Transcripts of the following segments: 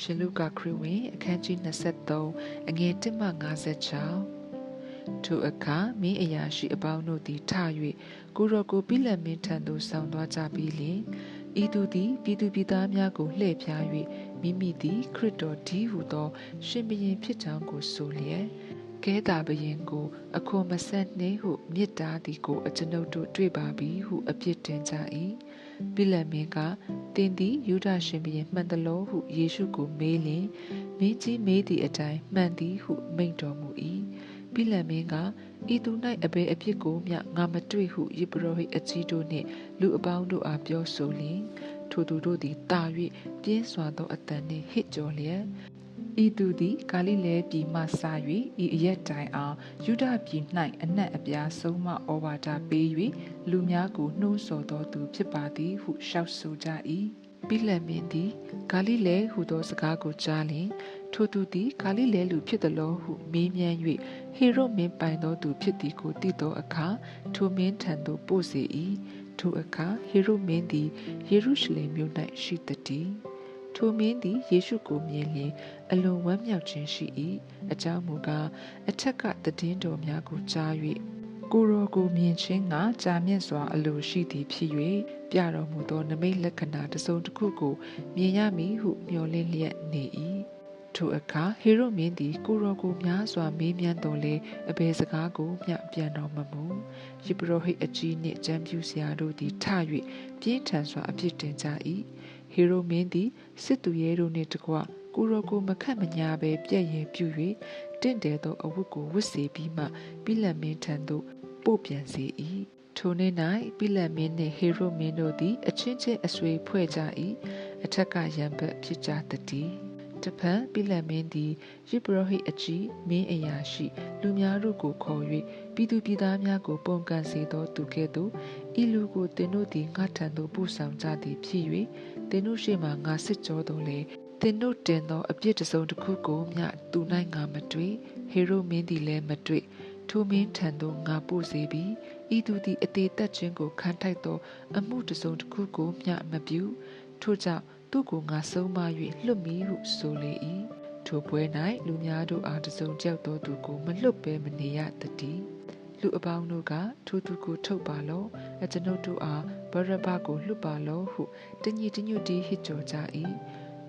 ရှင်လုကာခရစ်ဝင်အခန်းကြီး23အငယ်1မှ56ထိုအခါမင်းအရာရှိအပေါင်းတို့သည်ထ၍ကိုရောကိုပိလက်မင်းထံသို့ဆောင်သွားကြပြီးလျှင်ဤသူသည်ပြည်သူပြည်သားများကိုလှည့်ဖြား၍မိမိသည်ခရစ်တော်ဒီဟုသော ရှင်ဘရင်ဖြစ်ကြောင်းကိုဆိုလျက်ကဲတာဘရင်ကို အခွန်မဆက်နှင့်ဟုမြစ်တာသည်ကို အကျွန်ုပ်တို့တွေ့ပါပြီဟုအပြစ်တင်ကြ၏ ပိလက်မင်းကတင်သည်ယူဒရှင်ဘရင်မှန်သလောဟုယေရှုကိုမေးလျင်မင်းကြီးမေးသည့်အတိုင်းမှန်သည်ဟုမိန့်တော်မူ၏ပိလန်မင်းကဤသူ၌အဘယ်အဖြစ်ကိုမျှငါမတွေ့ဟုယေဘရဟိအကြီးတို့နှင့်လူအပေါင်းတို့အားပြောဆိုလျင်ထိုသူတို့သည်တာ၍ပြင်းစွာသောအတန်နှင့်ဟစ်ကြော်လျက် ဤသူသည်ဂါလိလဲပြည်မှစ၍ဤအရက်တိုင်အောင်ယူဒပြည်၌အနက်အပြားဆုံးမဩဝါဒပေး၍လူများကိုနှိုးဆော်တော်သူဖြစ်ပါသည်ဟုလျှောက်ဆိုကြ၏ပိလန်မင်းသည်ဂါလိလဲဟုသောစကားကိုကြားလျင်ထိုသူသည်ဂါလိလဲလူဖြစ်သလောဟုမေးမြန်း၍ဟေရုမင်းပိုင်သောသူဖြစ်သည်ကိုသိသောအခါထိုမင်းထံသို့ပို့စေ၏ထိုအခါဟေရုမင်းသည်ယေရုရှလင်မြို့၌ရှိသည် ထိုမင်းသည်ယေရှုကိုမြင်လျင်အလွန်ဝမ်းမြောက်ခြင်းရှိ၏အကြောင်းမူကားအထက်ကတည်င်းတော်များကိုကြား၍ကိုရောကိုမြင်ခြင်းကကြာမြင့်စွာအလိုရှိသည်ဖြစ်၍ပြတော်မူသောနမိတ်လက္ခဏာတစုံတစ်ခုကိုမြင်ရမည်ဟုမျှော်လင့်လျက်နေ၏ထိုအခါဟေရုမင်းသည်ကိုရောကိုများစွာမေးမြန်းတော်လဲအဘယ်စကားကိုမျှပြန်တော်မမူယေဘရဟိတ်အကြီးနှင့်ကျမ်းပြူဆရာတို့သည်ထ၍ပြင်းထန်စွာအပြစ်တင်ကြ၏ ဟေရုမင်းသည်စစ်သူရဲတို့နှင့်တကွကိုရောကိုမခတ်မညာဘဲပြည့်ရင်ပြူ၍တင့်တယ်သောအဝတ်ကိုဝတ်စေပြီးမှပိလတ်မင်းထံသို့ပို့ပြန်စေ၏ထိုနေ့၌ပိလတ်မင်းနှင့်ဟေရုမင်းတို့သည်အချင်းချင်းအဆွေဖွဲ့ကြ၏အထက်ကရံဘက်ဖြစ်ကြသည် တဖန်ပိလတ်မင်းသည်ယေဘရဟိအကြီးမင်းအရာရှိ လူများတို့ကိုခေါ်၍ပြည်သူပြည်သားများကို ပုံကန်စေသောသူကဲ့သို့ဤလူကိုသင်တို့သည်ငါထံသို့ပို့ဆောင်ကြသည်ဖြစ်၍သင်တို့ရှေ့မှငါစစ်ကြောတော်လေသင်တို့တင်သောအပြစ်တစုံတစ်ခုကိုမျှသူ၌ငါမတွေ့ဟေရုမင်းသည်လည်းမတွေ့ထိုမင်းထံသို့ငါပို့စေပြီးဤသူသည်အသေးသက်ခြင်းကိုခံထိုက်သော အမှုတစုံတစ်ခုကိုမျှမပြုထို့ကြောင့် သူ့ကိုငါဆုံးမ၍လွတ်မည်ဟုဆိုလေ၏ထိုပွဲ၌လူများတို့အားတစုံကြောက်သောသူကိုမလွတ်ဘဲမနေရတည်းလူအပေါင်းတို့ကထိုသူကိုထုတ်ပါလော့အကျွန်ုပ်တို့အားဗရဘကိုလွတ်ပါလော့ဟုတညီတညွတ်တီးဟစ်ကြော်ကြ၏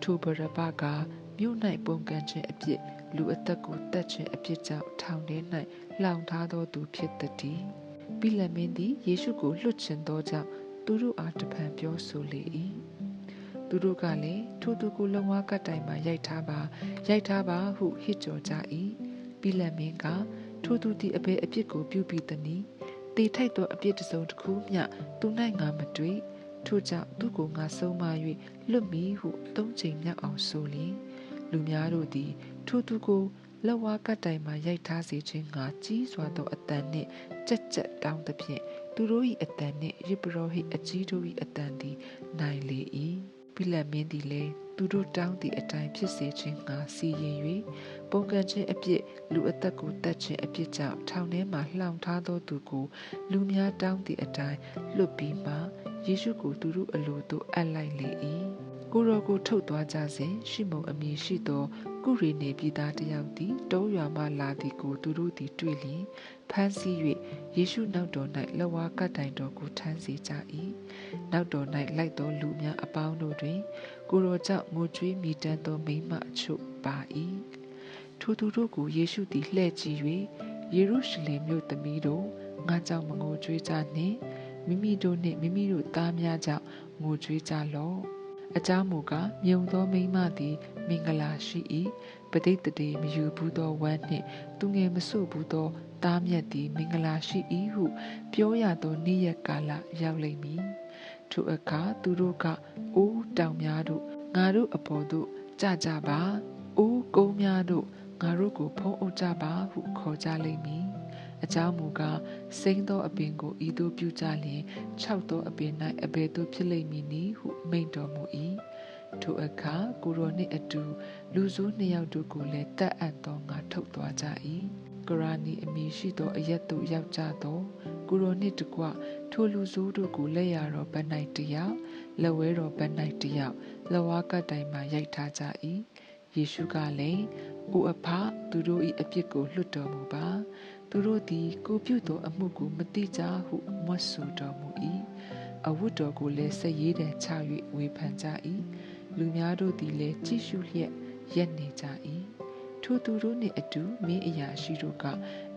ထိုဗရဘကမြို့၌ပုံကန်ခြင်းအပြစ်လူအသက်ကိုတတ်ခြင်းအပြစ်ကြောင့်ထောင်ထဲ၌လောင်ထားသောသူဖြစ်သည်ပိလမင်းသည်ယေရှုကိုလွတ်ချင်သောကြောင့်သူတို့အားတပံပြောဆိုလေ၏ သူတို့ကလည်းထိုသူကိုလုံဝါကတ်တိုင်မှာရိုက်ထားပါရိုက်ထားပါဟုဟစ်ကြော်ကြ၏ပိလမင်းကထိုသူသည်အဘယ်အပြစ်ကိုပြုပြီးသနည်းတေထိုက်သောအပြစ်တစ်စုံတစ်ခုမျှသူ၌ငါမတွေ့ထို့ကြောင့်သူ့ကိုငါဆုံးမ၍လွတ်မည်ဟုသုံးချိန်မြောက်အောင်ဆိုလျင်လူများတို့သည်ထိုသူကိုလက်ဝါးကတ်တိုင်မှရိုက်ထားစေခြင်းကကြီးစွာသောအတန်နှင့်ကြက်ကြက်တောင်းသဖြင့်သူတို့၏အတန်နှင့်ယေဘရဟိအကြီးတို့၏အတန်သည်နိုင်လေ၏ ပိလတ်မင်းသည်လည်းသူတို့တောင်းသည့်အတိုင်းဖြစ်စေခြင်းငါစီရင်၍ပုံကန်ခြင်းအပြစ်လူအသက်ကိုတတ်ခြင်းအပြစ်ကြောင့်ထောင်ထဲမှလှောင်ထားသောသူကိုလူများတောင်းသည့်အတိုင်းလွတ်ပြီးမှယေရှုကိုသူတို့အလိုသို့အပ်လိုက်လေ၏ ကိုရောကိုထုတ်သွားကြစဉ်ရှိမုံအမည်ရှိသော ကုရီနေပြည်သားတယောက်သည်တောရွာမှလာသည်ကိုသူတို့သည်တွေ့လျင်ဖမ်းဆီး၍ယေရှုနောက်တော်၌လက်ဝါးကပ်တိုင်တော်ကိုထမ်းစေကြ၏နောက်တော်၌လိုက်သောလူများအပေါင်းတို့တွင် ကိုရောကြောင့်ငိုကြွေးမိတမ်းသောမိမအချို့ပါ၏ထိုသူတို့ကိုယေရှုသည်လှည့်ကြည့်၍ယေရုရှလင်မြို့သမီးတို့ငါကြောင့်မငိုကြွေးကြနှင့်မိမိတို့နှင့်မိမိတို့သားများကြောင့်ငိုကြွေးကြလော့ အကြောင်းမူကားမြုံသောမိမသည် မင်္ဂလာရှိ၏ပဋိသတေမယူဘူးသောဝမ်းနှင့် သူငယ်မဆုဘူးသောသားမြတ်သည်မင်္ဂလာရှိ၏ဟုပြောရသောနေ့ရက်ကာလရောက်လိမ့်မည်ထိုအခါသူတို့ကအိုးတောင်များတို့ငါတို့အပေါ်သို့ကြကြပါအိုးကုန်းများတို့ငါတို့ကိုဖုံးအုပ်ကြပါဟုခေါ်ကြလိမ့်မည် အကြောင်းမူကားစိမ့်သောအပင်ကိုဤသို့ပြုကြလျင်ခြောက်သောအပင်၌အဘယ်သို့ဖြစ်လိမ့်မည်နည်းဟုမိန့်တော်မူ၏ထိုအခါကိုရောနှင့်အတူလူဆိုးနှစ်ယောက်တို့ကိုလည်းတတ်အပ်သောငါထုတ်သွားကြ၏ကရာနီအမည်ရှိသောအရက်သို့ရောက်ကြသောကိုရောနှင့်တကွထိုလူဆိုးတို့ကိုလက်ရတော်ဗတ်၌တယောက်လက်ဝဲတော်ဘက်၌တယောက်လက်ဝါးကပ်တိုင်မှရိုက်ထားကြ၏ယေရှုကလည်းအိုအဖသူတို့၏အပြစ်ကိုလွတ်တော်မူပါ သူတို့သည် ကိုပြုသောအမှုကိုမတိကြဟုမွတ်ဆိုတော်မူ၏အဝတ်တော်ကိုလည်းဆက်ရည်တံချ၍ဝေဖန်ကြ၏လူများတို့သည်လည်းကြည့်ရှုလျက်ရက်နေကြ၏ထိုသူတို့နှင့်အတူမင်းအရာရှိတို့က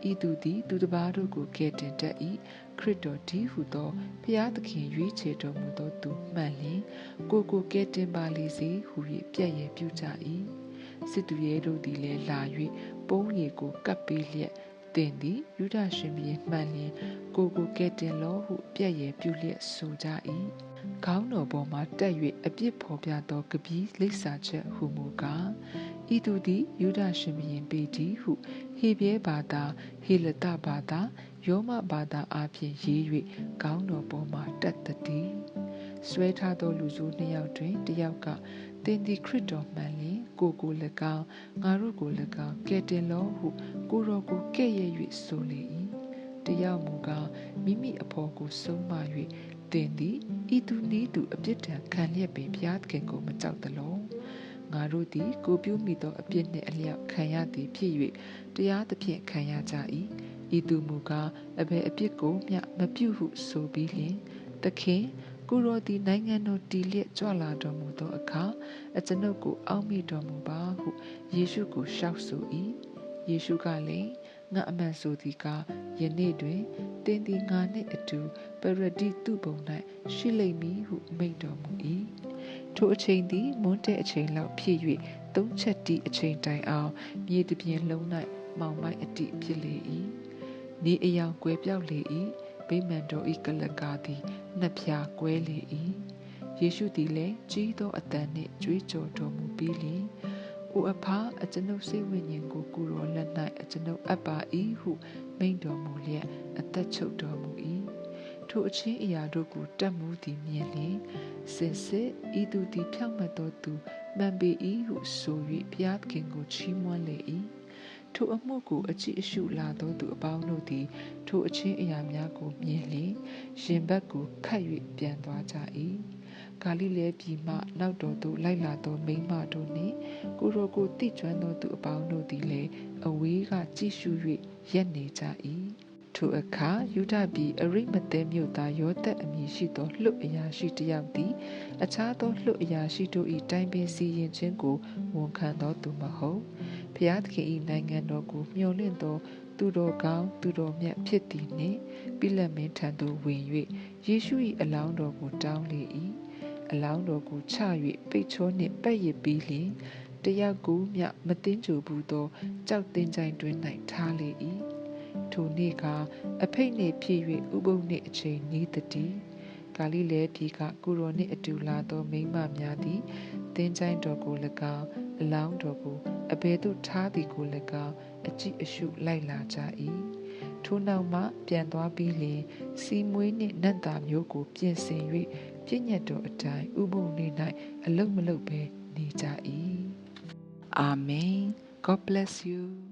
ဤသူသည် သူတစ်ပါးတို့ကိုကယ်တင်တတ်၏ခရစ်တော်ဒီဟုသောဖျားသခင်ရွေးချယ်တော်မူသောသူမှန်လျင်ကိုကိုကယ်တင်ပါလေစေဟု၍ပြည့်ရဲ့ပြုကြ၏စစ်သူရဲတို့သည်လည်းလာ၍ပုံးရည်ကိုကပ်ပေးလျက် တင်သည်ယူဒရှင်ဘီမှန်လျင်ကိုကိုကဲတင်လောဟုပြည့်ရဲ့ပြုလျက်ဆိုကြ၏ခေါင်းတော်ပေါ်မှတက်၍အပြစ်ဖော်ပြသောကပီးလိပ်စာချက်ဟုမူကားဤသူသည်ယူဒရှင်ဘီပေတီဟုဟေပြဲဘာသာဟေလတဘာသာယောမဘာသာအပြင်ရေး၍ခေါင်းတော်ပေါ်မှတက်သည်ဆွဲထားသောလူစုနှစ်ယောက်တွင်တယောက်က သင်သည်ခရစ်တော်မှန်လျင်ကိုကို၎င်းငါတို့ကို၎င်းကဲတင်လောဟုကိုတော်ကိုကဲ့ရဲ့၍ဆိုလေ၏တယောက်မူကားမိမိအဖော်ကိုဆုံးမ၍သင်သည်ဤသူနည်းသူအပြစ်ဒဏ်ခံလျက်ပင်ဘုရားသခင်ကိုမကြောက်သလောငါတို့သည်ကိုပြုမိသောအပြစ်နှင့်အလျောက်ခံရသည်ဖြစ်၍တရားသဖြင့်ခံရကြ၏ဤသူမူကားအဘယ်အပြစ်ကိုမျှမပြုဟုဆိုပြီးလျှင်သခင် ကိုရောသည်နိုင်ငံတော်တည်လျက်ကြွလာတော်မူသောအခါအကျွန်ုပ်ကိုအောက်မေ့တော်မူပါဟုယေရှုကိုလျှောက်ဆို၏ယေရှုကလည်းငါအမှန်ဆိုသည်ကားယနေ့တွင်တင်းသည်ငါနှင့်အတူပရဒိတုပုံ၌ရှိလိမ့်မည်ဟုမိန့်တော်မူ၏ထိုအချိန်သည်မွန်းတဲ့အချိန်လောက်ဖြစ်၍သုံးချက်တီအချိန်တိုင်အောင်မြေတပြင်လုံး၌မောင်မိုက်အတိဖြစ်လေ၏နေအယောင်ကွယ်ပြောက်လေ၏ဗိမာန်တော်ဤကလကားသည် နှစ်ဖြာကွဲလေ၏ယေရှုသည်လည်းကြီးသောအတန်နှင့်ကြွေးကြော်တော်မူပြီးလျှင်အိုအဖာအကျွန်ုပ်စိတ်ဝိညာဉ်ကိုကုတော်လက်၌အကျွန်ုပ်အပ်ပါ၏ဟုမိန့်တော်မူလျက်အသက်ချုပ်တော်မူ၏ထိုအချင်းအရာတို့ကိုတတ်မှုသည်မြင်လျင်စင်စစ်ဤသူသည်ဖြောင့်မတ်သောသူမှန်ပေ၏ဟုဆို၍ဘုရားသခင်ကိုချီးမွမ်းလေ၏ ထိုအမှုကိုအကြည့်အရှုလာသောသူအပေါင်းတို့သည် ထိုအချင်းအရာများကိုမြင်လျင်ရင်ဘတ်ကိုခတ်၍ပြန်သွားကြ၏ဂါလိလဲပြည်မှနောက်တော်သို့လိုက်လာသောမိန်းမတို့နှင့်ကိုရိုကိုတိကျွမ်းသောသူအပေါင်းတို့သည်လည်းအဝေးကကြည့်ရှု၍ရက်နေကြ၏ ထိုအခါယူဒပြည်အရိမသဲမြို့သားယောသက်အမည်ရှိသောလှုပ်အရာရှိတယောက်သည် အခြားသောလှုပ်အရာရှိတို့၏တိုင်ပင်စီရင်ခြင်းကိုဝန်ခံသောသူမဟုတ်ဖျားသခင်၏နိုင်ငံတော်ကိုမျှော်လင့်သောသူတော်ကောင်းသူတော်မြတ်ဖြစ်သည်နှင့်ပိလက်မင်းထံသို့ဝင်၍ယေရှု၏အလောင်းတော်ကိုတောင်းလေ၏အလောင်းတော်ကိုချ၍ပိတ်ချောနှင့်ပတ်ရစ်ပြီးလျှင်တယောက်ကိုမျှမတင်းကြိုဘူးသောကြောက်တင်ကြိုင်တွင်၌ထားလေ၏ ထိုနေ့ကအဖိတ်နှင့်ဖြစ်၍ဥပုံနှင့်အချိန်နီးသည်ဂါလိလဲပြည်ကကိုရောနှင့်အတူလာသောမိန်းမများသည်တင်းကြိုင်တော်ကို၎င်းအလောင်းတော်ကိုအဘယ်သို့ထားသည်ကို၎င်းအကြည့်အရှုလိုက်လာကြ၏ထိုနောက်မှပြန်သွားပြီးလျှင်စီမွေးနှင့်နတ်သားမျိုးကို ပြင်ဆင်၍ပြည့်ညတ်တော်အတိုင်းဥပုံနေ၌အလုံးမလုံးပဲနေကြ၏အာမင် God bless you